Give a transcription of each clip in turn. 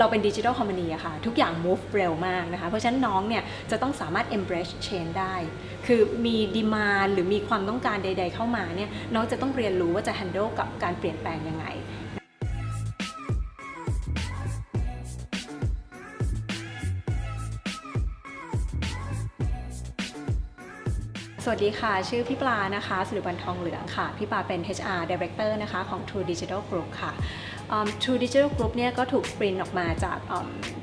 เราเป็นดิจิทัลคอมพานีอะค่ะ ทุกอย่าง move เร็วมากนะคะ เพราะฉะนั้นน้องเนี่ยจะต้องสามารถ embrace change ได้ คือมีดีมานหรือมีความต้องการใด ๆ เข้ามาเนี่ยน้องจะต้องเรียนรู้ว่าจะ handle กับการเปลี่ยนแปลงยังไงสวัสดีค่ะ ชื่อพี่ปลานะคะ สุริบันทองเหลืองค่ะ พี่ปลาเป็น HR Director นะคะ ของ True Digital Group ค่ะ True Digital Group เนี่ยก็ถูกสปรินออกมาจาก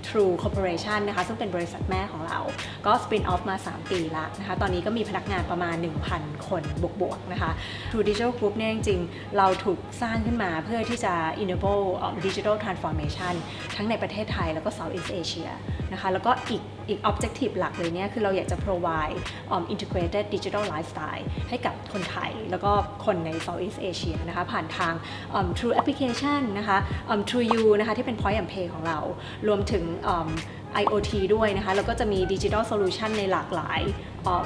True Corporation นะคะซึ่งเป็นบริษัทแม่ของเรา ก็สปรินออฟมา 3 ปีละนะคะตอนนี้ก็มีพนักงานประมาณ 1,000 คนบวกๆนะคะ True Digital Group เนี่ยจริงๆ เราถูกสร้างขึ้นมาเพื่อที่จะ enable digital transformation ทั้งในประเทศไทยแล้วก็ Southeast Asia นะคะแล้วก็อีก อีก objective หลักเลยเนี่ยคือเราอยากจะ provide um, integrated digital lifestyle ให้กับคนไทย แล้วก็คนใน Southeast Asia นะคะผ่านทาง um, True Application นะคะ um, True You นะคะที่เป็น Point and Pay ของเรา รวมถึง um, IoT ด้วยนะคะ แล้วก็จะมี Digital Solution ในหลากหลาย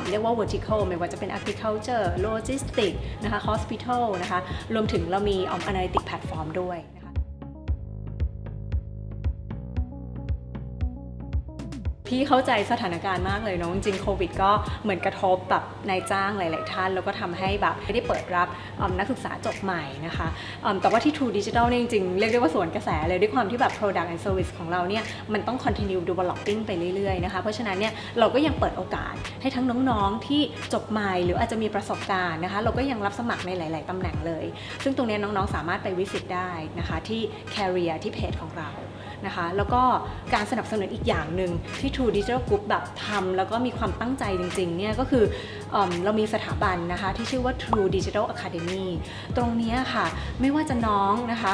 เรียกว่า vertical ไม่ว่าจะเป็น agriculture logistics นะคะ hospital นะคะ รวมถึงเรามี analytic platform ด้วย พี่เข้าใจสถานการณ์มากเลยเนาะจริงโควิดก็เหมือนกระทบแบบนายจ้างหลาย ๆ ท่าน แล้วก็ทำให้แบบไม่ได้เปิดรับนักศึกษาจบใหม่นะคะแต่ว่าที่ True Digital เนี่ยจริง ๆ เรียกได้ว่าสวนกระแสเลยด้วยความที่แบบ Product and Service ของเราเนี่ยมันต้อง continue developing ไปเรื่อย ๆ นะคะ เพราะฉะนั้นเนี่ยเราก็ยังเปิดโอกาสให้ทั้งน้อง ๆ ที่จบใหม่หรืออาจจะมีประสบการณ์นะคะ เราก็ยังรับสมัครในหลาย ๆ ตำแหน่งเลย ซึ่งตรงนี้น้อง ๆ สามารถไปวิสิตได้นะคะที่ Career ที่เพจของเรา นะคะ แล้วก็การสนับสนุนอีกอย่างหนึ่งที่ True Digital Group แบบทำแล้วก็มีความตั้งใจจริงๆเนี่ยก็คือเอเรามีสถาบันนะคะที่ชื่อว่า True Digital Academy ตรงนี้ค่ะ ไม่ว่าจะน้องนะคะ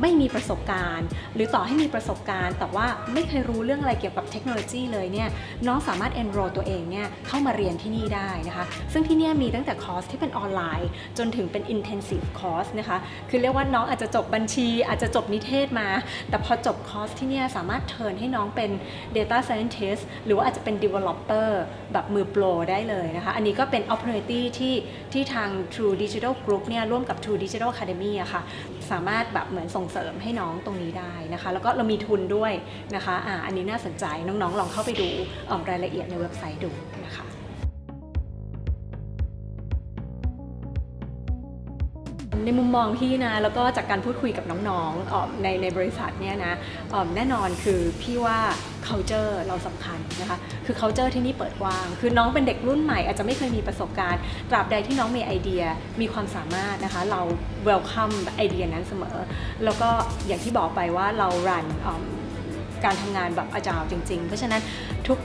ไม่มีประสบการณ์ หรือต่อให้มีประสบการณ์ แต่ว่าไม่เคยรู้เรื่องอะไรเกี่ยวกับเทคโนโลยีเลยเนี่ยน้องสามารถ enroll ตัวเองเนี่ยเข้ามาเรียนที่นี่ได้นะคะ ซึ่งที่นี่มีตั้งแต่คอร์สที่เป็นออนไลน์ จนถึงเป็น intensive course นะคะคือเรียกว่าน้องอาจจะจบบัญชี อาจจะจบนิเทศมา แต่พอจบคอร์สที่นี่สามารถเทิร์นให้น้องเป็น data scientist หรือว่าอาจจะเป็น developer แบบมือโปรได้เลยนะคะ อันนี้ก็เป็น opportunity ที่ที่ทาง True Digital Group เนี่ยร่วมกับ True Digital Academy อะค่ะสามารถแบบเหมือนส่งเสริมให้น้องตรงนี้ได้นะคะ แล้วก็เรามีทุนด้วยนะคะอ่าอันนี้น่าสนใจน้องๆ ลองเข้าไปดูเอิ่มรายละเอียดในเว็บไซต์ดูนะคะ ในมุมมองพี่นะ แล้วก็จากการพูดคุยกับน้องๆออในในบริษัทเนี่ยนะออแน่นอนคือพี่ว่า culture เราสำคัญนะคะ คือ culture ที่นี่เปิดกว้าง คือน้องเป็นเด็กรุ่นใหม่ อาจจะไม่เคยมีประสบการณ์ ตราบใดที่น้องมีไอเดีย มีความสามารถนะคะ เรา welcome ไอเดียนั้นเสมอ แล้วก็อย่างที่บอกไปว่าเรา run การทำงานแบบอาจารย์จริง ๆ เพราะฉะนั้น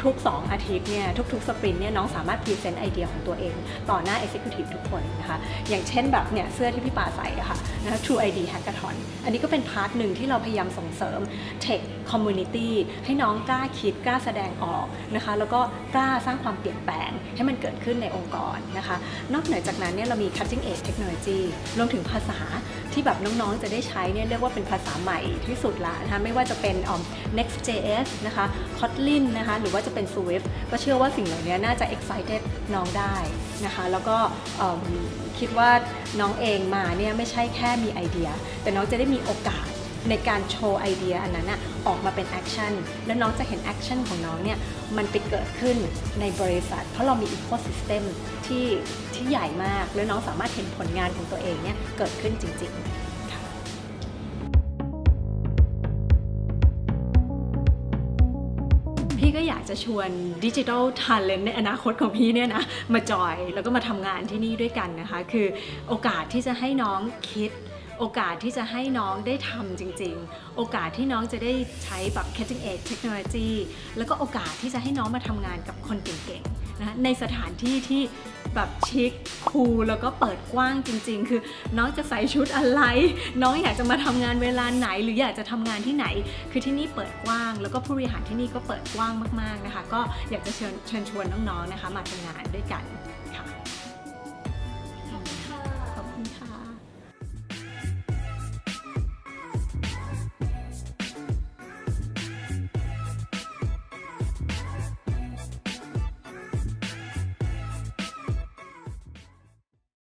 ทุก ๆ 2 อาทิตย์เนี่ยทุก ๆ สปรินต์เนี่ยน้องสามารถพรีเซนต์ไอเดียของตัวเอง ต่อหน้า Executive ทุกคนนะคะอย่างเช่นแบบเนี่ยเสื้อที่พี่ปาใส่ะค่ะนะคะ True ID Hackathon อันนี้ก็เป็นพาร์ทหนึ่งที่เราพยายามส่งเสริม Tech Community ให้น้องกล้าคิดกล้าแสดงออกนะคะแล้วก็กล้าสร้างความเปลี่ยนแปลงให้มันเกิดขึ้นในองค์กรนะคะนอกเหนือจากนั้นเนี่ยเรามี Cutting Edge Technology รวมถึงภาษาที่แบบน้องๆจะได้ใช้เนี่ยเรียกว่าเป็นภาษาใหม่ที่สุดละนะคะไม่ว่าจะเป็น um, Next.js นะคะ Kotlin นะคะ หรือว่าจะเป็น Swift ก็เชื่อว่าสิ่งเหล่านี้น่าจะ excited น้องได้นะคะ แล้วก็คิดว่าน้องเองมาเนี่ยไม่ใช่แค่มีไอเดีย แต่น้องจะได้มีโอกาสในการโชว์ไอเดียอันนั้นอะออกมาเป็นแอคชั่นแล้วน้องจะเห็นแอคชั่นของน้องเนี่ย มันไปเกิดขึ้นในบริษัท เพราะเรามีอีโค y ิสเต็มที่ที่ใหญ่มาก แล้วน้องสามารถเห็นผลงานของตัวเองเนี่ย เกิดขึ้นจริง ๆ พี่ก็อยากจะชวนดิจิทัลท a เลนในอนาคตของพี่เนี่ยนะมาจอยแล้วก็มาทำงานที่นี่ด้วยกันนะคะ คือโอกาสที่จะให้น้องคิดโอกาสที่จะให้น้องได้ทำจริง ๆ โอกาสที่น้องจะได้ใช้แบบ cutting edge technology แล้วก็โอกาสที่จะให้น้องมาทำงานกับคนเก่งๆ นะในสถานที่ที่แบบชิคคูลแล้วก็เปิดกว้างจริง ๆ คือน้องจะใส่ชุดอะไร น้องอยากจะมาทำงานเวลาไหน หรืออยากจะทำงานที่ไหน คือที่นี่เปิดกว้าง แล้วก็ผู้บริหารที่นี่ก็เปิดกว้างมากๆนะคะ ก็อยากจะเชิญเชิญชวนน้องๆนะคะ มาทำงานด้วยกันค่ะขอบคุณค่ะ